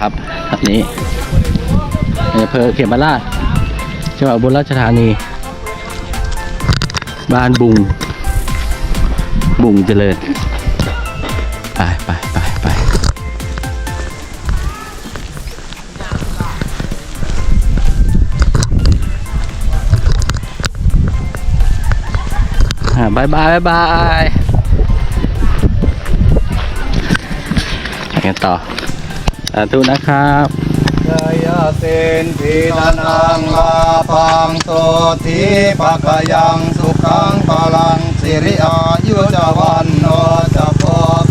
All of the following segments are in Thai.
ครับแบบนี้ในอำเภอเขมราชจังหวัดอุบลราชธานี บ้านบุง บุงเจริญ ไปไปไปไปบายบายบายบายไปกันต่อ สาธุนะครับจยเสนทิตนังลาพังโสทิปะกยังสุขังพลังสิริอายุจวันโนจะโพ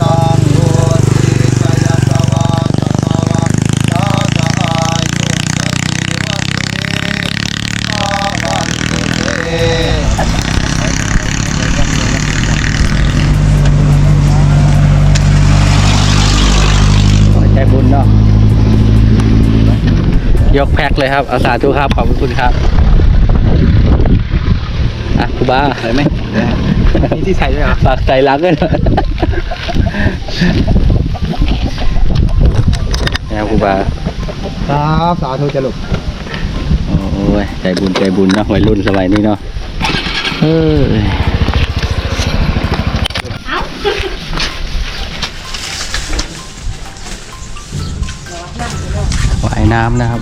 กังบุติจยสวาสสวะสาจะอายุจะชีวติอาวันตุเต ใจบุญเนาะ ยกแพ็คเลยครับเอาสาธุครับขอบคุณครับอะครูบาใส่ไหมมีที่ใส่ด้วยเหรอฝากใส่ลังด้วยนะนะครับครูบาครับสาธุจะลุกโอ้ยใจบุญใจบุญเนาะวัยรุ่นสมัยนี้เนาะเออว่ายน้ำนะครับ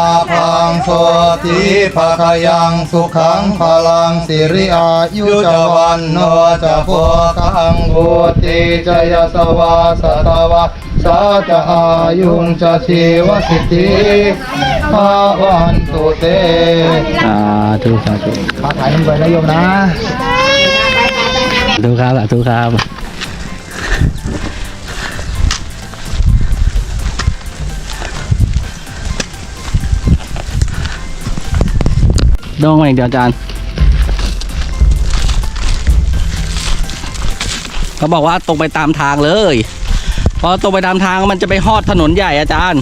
งโสทิภะคะยังสุขังพลังสิริอายุจวันโนจะโพกังบุติจยสวาสตวะสาจะอายุงจะชีวสิทธิภาวันตุเตสาธุสาธุมาถ่ายน้ำใบนโยมนะสาธุครับสาธุครับ ดองมาอีกเดียวอาจารย์ เขาบอกว่าตรงไปตามทางเลย พอตรงไปตามทางมันจะไปฮอดถนนใหญ่อาจารย์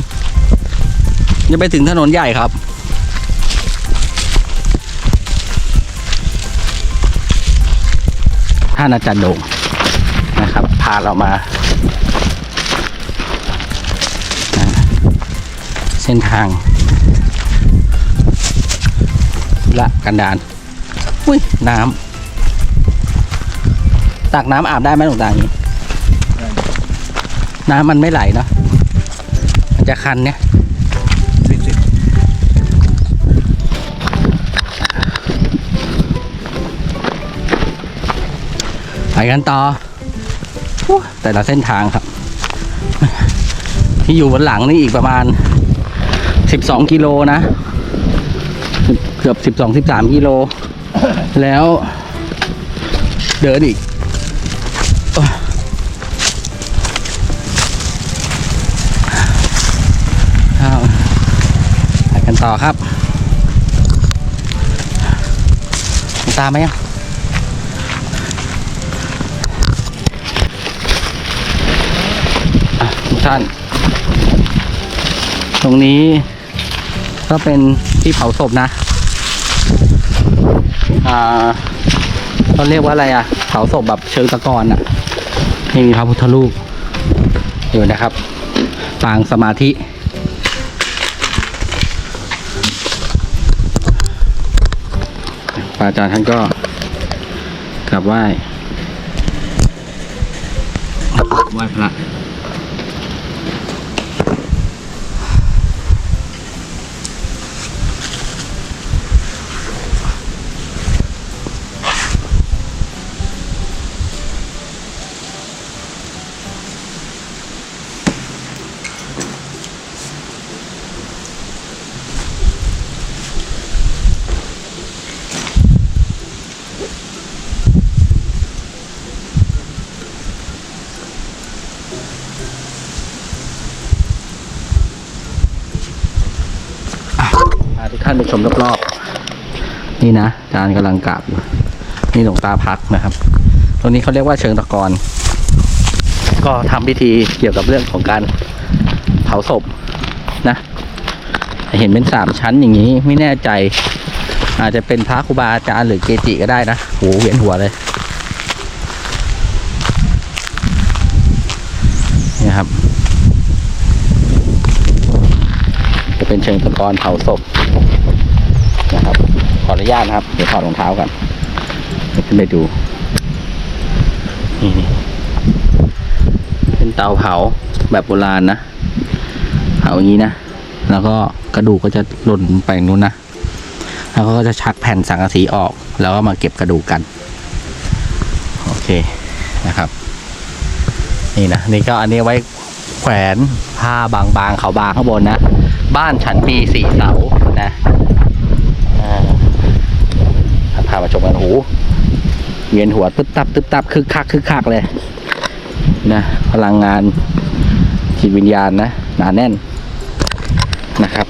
จะไปถึงถนนใหญ่ครับท่านอาจารย์โด่งนะครับ พาเรามาเส้นทางธุ ละกันดานอุ้ยน้ำตักน้ำอาบได้ไหมหลวงตาอย่างนี้น้ำมันไม่ไหลเนาะมันจะคันเนี่ยไปกันต่ออู้แต่ละเส้นทางครับ ที่อยู่บนหลังนี่อีกประมาณ 12 กิโลนะเกือบ12 13กิโล แล้วเดินอีกโอ้ยเอาไปกันต่อครับ ตามไหมยังทุกท่าน ตรงนี้ก็เป็นที่เผาศพนะ อ่าเขาเรียกว่าอะไรอะเผาศพแบบเชิงตะกอนอะนี่มีพระพุทธรูปอยู่นะครับ ปางสมาธิพระอาจารย์ท่านก็กราบไหว้ไหว้พระ ไปชมรอบๆนี่นะอาจารย์กำลังกราบอยู่นี่หลวงตาพักนะครับ ตรงนี้เขาเรียกว่าเชิงตะกอนก็ทำพิธีเกี่ยวกับเรื่องของการเผาศพนะ เห็นเป็นสามชั้นอย่างนี้ไม่แน่ใจ อาจจะเป็นพระครูบาอาจารย์หรือเกจิก็ได้นะโหเวียนหัวเลยนี่ครับ จะเป็นเชิงตะกอนเผาศพ นะครับ ขออนุญาตนะครับ เดี๋ยวถอดรองเท้าก่อนขึ้นไปดู นี่นี่เป็นเตาเผาแบบโบราณนะ เผาอย่างนี้นะ แล้วก็กระดูกก็จะหล่นไปนู้นนะ แล้วก็จะชักแผ่นสังกะสีออก แล้วก็มาเก็บกระดูกกัน โอเคนะครับ นี่นะ นี่ก็อันนี้ไว้แขวนผ้าบางๆเขาบางข้างบนนะ บ้านฉันมีสี่เสานะ ชมกันหูเวียนหัวตึ๊บตับตึ๊บตับคึกคักคึกคักเลยนะพลังงานจิตวิญญาณนะหนาแน่นนะครับ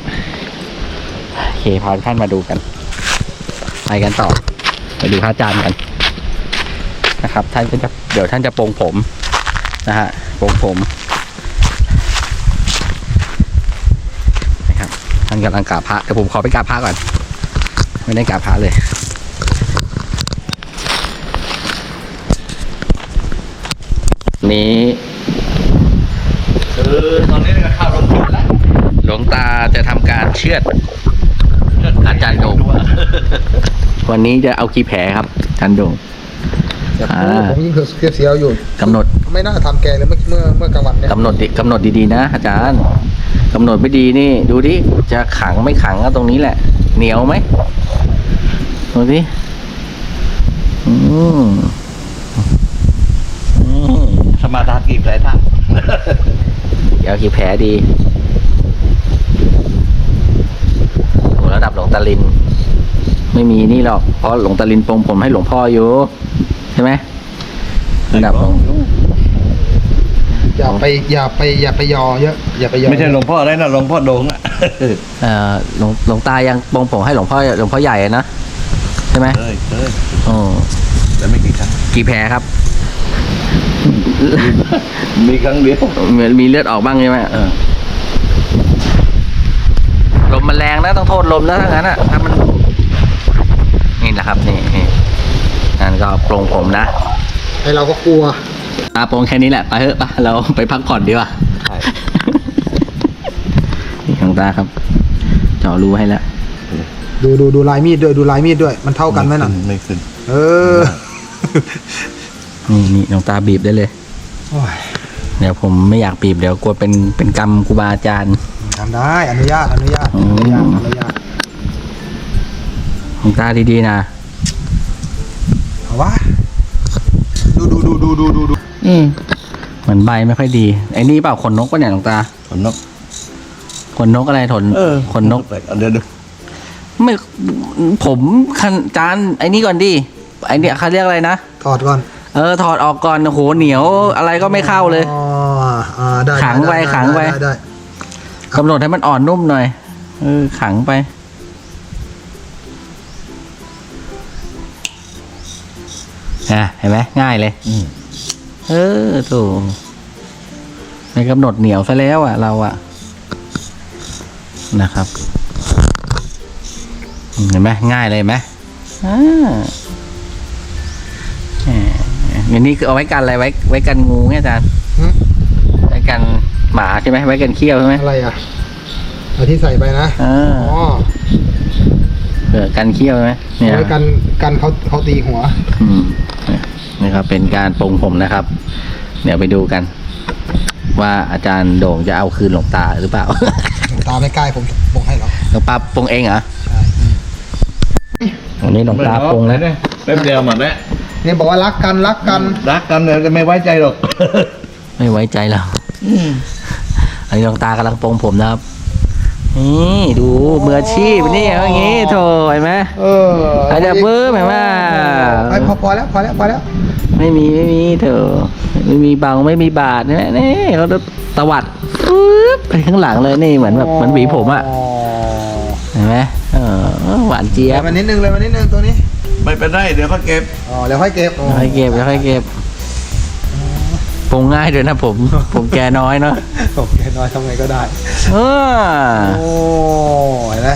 โอเคพาดท่านมาดูกัน ไปกันต่อไปดูพระอาจารย์กันนะครับ ท่านก็จะเดี๋ยวท่านจะปรงผมนะฮะปรงผมนะครับท่านกำลังกราบพระเดี๋ยวผมขอไปกราบพระก่อน ไม่ได้กราบพระเลย นี้คือตอนนี้ก็เข้าโรงพยาบาลแล้วหลวงตาจะทำการเชือดอาจารย์โด่งวันนี้จะเอากี่แผลครับอาจารย์โดงอยากอ่ารู้ผมยิ่งเสียวๆอยู่กำหนด ไม่น่าทำแกเลยเมื่อเมื่อเมื่อกลางวันเนี่ยกำหนดดิกำหนดดีๆนะ อาจารย์กำหนดไม่ดีนี่ ดูดิจะขังไม่ขังก็ตรงนี้แหละ เหนียวไหมดูดิอืมอืม สมาทาน กี่แผลท่านเดี๋ยวกี่แผลดีโหระดับหลวงตาลิน ไม่มีนี่หรอก เพราะหลวงตาลินปรงผมให้หลวงพ่ออยู่ ใช่ไหมระดับหลวงอย่าไปอย่าไปอย่าไปยอเยอะอย่าไปยอไม่ใช่หลวงพ่ออะไรนะหลวงพ่อโดงอะเอ่อหลวงหลวงตายังปรงผมให้หลวงพ่อหลวงพ่อใหญ่อะนะใช่ไหมเอ้ยเอ้ยโอ้แต่ไม่กี่ครั้งกี่แผลครับ มีครั้งเดียว เหมือนมีเลือดออกบ้างใช่ไหมเออ ลมมันแรงนะต้องโทษลมนะถ้างั้นอะถ้ามัน นี่นะครับ นี่นี่นั่นก็โปรงผมนะไอเราก็กลัวตาโปรงแค่นี้แหละ ไปเถอะปะเราไปพักผ่อนดีกว่าใช่นี่ของตาครับเจาะรูให้แล้ว ดูดูดูลายมีดด้วยดูลายมีดด้วย มันเท่ากันไหมน่ะไม่ขึ้น เออ นี่นี่หลวงตาบีบได้เลย โอ้ยเดี๋ยวผมไม่อยากบีบเดี๋ยวกลัวเป็นเป็นกรรมครูบาอาจารย์ ทำได้อนุญาตอนุญาตอือมนุญาตอนุญาตหลวงตาดีๆนะเอาวะดูดูดูดูดูดูดูอืมเหมือนใบไม่ค่อยดีไอ้นี่เปล่าขนนกปะเนี่ยหลวงตาขนนก ขนนกอะไรขนขนนกแปลกเอาเดี๋ยวดูไม่ผมคันจานไอ้นี่ก่อนดิไอเนี่ยเขาเรียกอะไรนะถอดก่อน เออถอดออกก่อนโอ้โหเหนียวอะไรก็ไม่เข้าเลย อ๋ออ่าได้ขังไว้ด้ด้ขังไว้ ด้ด้กำหนดให้มันอ่อนนุ่มหน่อย เออ ขังไป อะ เห็นไหมง่ายเลย อืมเออถูกไม่กำหนดเหนียวซะแล้วอะ เราอะ นะครับอืมเห็นไหมง่ายเลยเห็นไหมอ่าแหม อันนี้คือเอาไว้กันอะไรไว้ ไว้กันงูไงอาจารย์หึไว้กันหมาใช่ไหมไว้กันเขี้ยวใช่ไหมอะไรอะเอาที่ใส่ไปนะอ่าอ๋อเผื่อกันเขี้ยวใช่ไหมเนี่ย เอาไว้กันกันเขาเขาตีหัว อืมนี่ครับเป็นการปรงผมนะครับ เดี๋ยวไปดูกัน ว่าอาจารย์โด่งจะเอาคืนหลวงตาหรือเปล่า ตาไม่ใกล้ผมบอกให้หรอกหลวงตาปรงเองเหรอใช่ วันนี้หลวงตาปรงแล้วเนี่ยแป๊บเดียวหมดแล้วเนี่ยบอกว่ารักกันรักกันรักกันเนี่ยจะไม่ไว้ใจหรอก ไม่ไว้ใจเราอันนี้หลวงตากำลังปรงผมนะครับนี่ดูมืออาชีพนี่อย่างงี้โถเห็นไหมเอออาจจะเบิ้มเห็นไหมไอ้พอพอแล้วพอแล้วพอแล้ว ไม่มีไม่มีเถอะไม่มีบังไม่มีบาดนะนี่เขาจะตวัดปึ๊บไปข้างหลังเลยนี่เหมือนแบบเหมือนหวีผมอะเห็นไหมเออหวานเจี๊ยเลบยมานิดนึงเลยมานิดนึงตัวนี้ ไม่เป็นไรเดี๋ยวเขาเก็บอ๋อเดี๋ยวค่อยเก็บโอ้ค่อยเก็บค่อยเก็บปรุงง่ายด้วยนะผม ผมแกน้อยเนาะโอเคน้อยทำไงก็ได้ เออโอ้เห็นไหม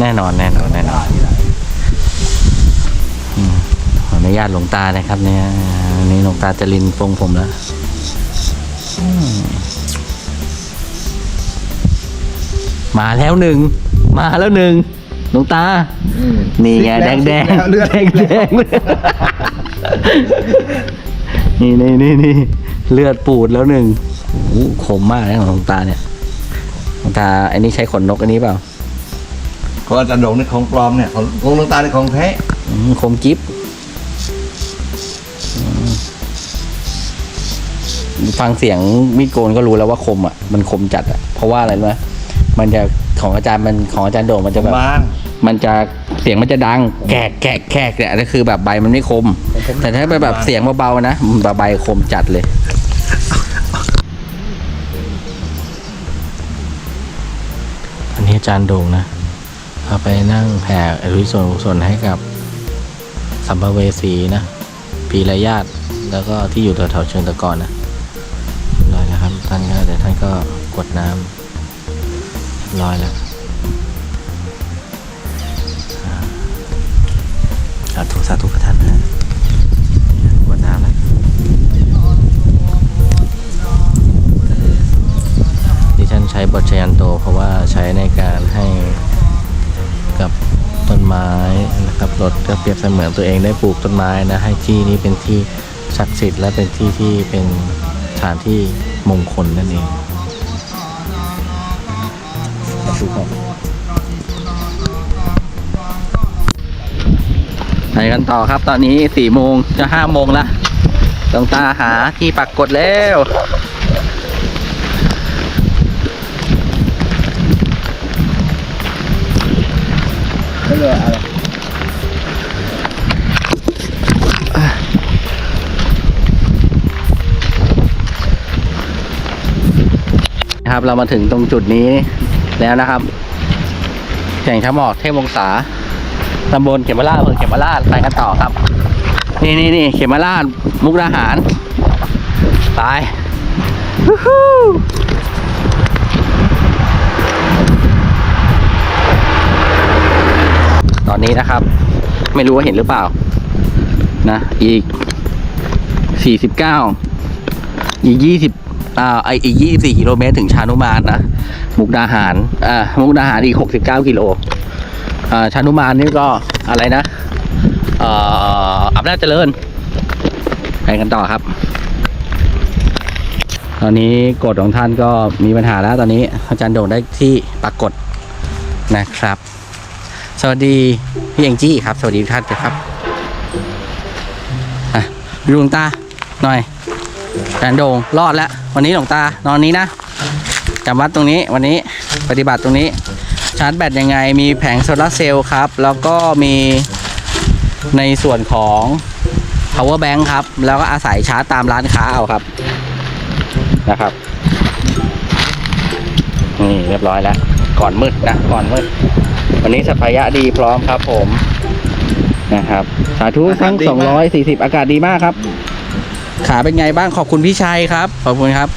แน่นอนแน่นอนแน่นอนอืมขออนุญาตหลวงตานะครับเนี่ยอันนี่หลวงตาจะลินปรงผมแล้วอืมมาแล้วหนึ่ง มาแล้วหนึ่ง หลวงตานี่ไงแดงแดงเลือด แดงแดงนี่นี่นี่นี่เลือดปูดแล้วหนึ่งโอ้โหขมมากนะของหลวงตาเนี่ยหลวงตาอันนี้ใช้ขนนกอันนี้เปล่าของอาจารย์โด่งนี่ของปลอมเนี่ยของของหลวงตานี่ของแท้อืมคมกิฟอืมฟังเสียงมีดโกนก็รู้แล้วว่าคมอะ มันคมจัดอะ เพราะว่าอะไรรู้ไหมมันจะ ของอาจารย์มันของอาจารย์โด่งมันจะแบบ บาง มันจะเสียงมันจะดังแกกแกกแกกเนี่ยนั่นคือแบบใบมันไม่คม แต่ถ้าเป็นแบบเสียงเบาๆนะมันใบคมจัดเลย อันนี้อาจารย์โด่งนะเอาไปนั่งแผ่อริส่วนกุศลให้กับสัมภเวสีนะปีรญาติแล้วก็ที่อยู่แถวๆเชิงตะกอนนะเรียบร้อยแล้วครับท่านก็เดี๋ยวท่านก็กดน้ำเร้อยแล้วสาธุ สาธุพระท่านนะกวน้ำแล้วดิฉันใช้บทชยันโต เพราะว่าใช้ในการให้กับต้นไม้นะครับรถก็เปรียบเสมือนตัวเองได้ปลูกต้นไม้นะให้ที่นี้เป็นที่ศักดิ์สิทธิ์และเป็นที่ที่เป็นสถานที่มงคลนั่นเอง สาธุครับไปกันต่อครับตอนนี้สี่โมงจะห้าโมงละตองตาหาที่ปักกดแล้วนะครับเรามาถึงตรงจุดนี้ แล้วนะครับแข่งช้าหมอกเทพวงศาตำบลเขมราชอำเภอเขมราชไปกันต่อครับ นี่นี่นี่เขมราชมุกดาหารไปวู้ฮู้ตอนนี้นะครับ ไม่รู้ว่าเห็นหรือเปล่า นะ อีก 49 อีก 20 อ่าไออีก24กิโลเมตรถึงชานุมานนะมุกดาหารอ่ามุกดาหารอีก69กิโลอ่าชานุมานนี่ก็อะไรนะเอ่ออำนาจเจริญไปกันต่อครับ ตอนนี้กฎของท่านก็มีปัญหาแล้วตอนนี้อาจารย์โด่งได้ที่ปรากฏนะครับ สวัสดีพี่เองจี้ครับ สวัสดีท่านครับอะดูหลวงตาหน่อย อาจารย์โด่งรอดแล้ววันนี้หลวงตานอนนี้นะจำวัดตรงนี้วันนี้ปฏิบัติตรงนี้ ชาร์จแบตยังไงมีแผงโซลาร์เซลล์ครับ แล้วก็มีในส่วนของ power bank ครับ แล้วก็อาศัยชาร์จตามร้านค้าเอาครับนะครับนี่เรียบร้อยแล้ว ก่อนมืดนะก่อนมืด วันนี้สัพยะดีพร้อมครับผมนะครับ สาธุทั้ง 240 อากาศดีมากครับ ขาเป็นไงบ้างขอบคุณพี่ชัยครับ ขอบคุณครับ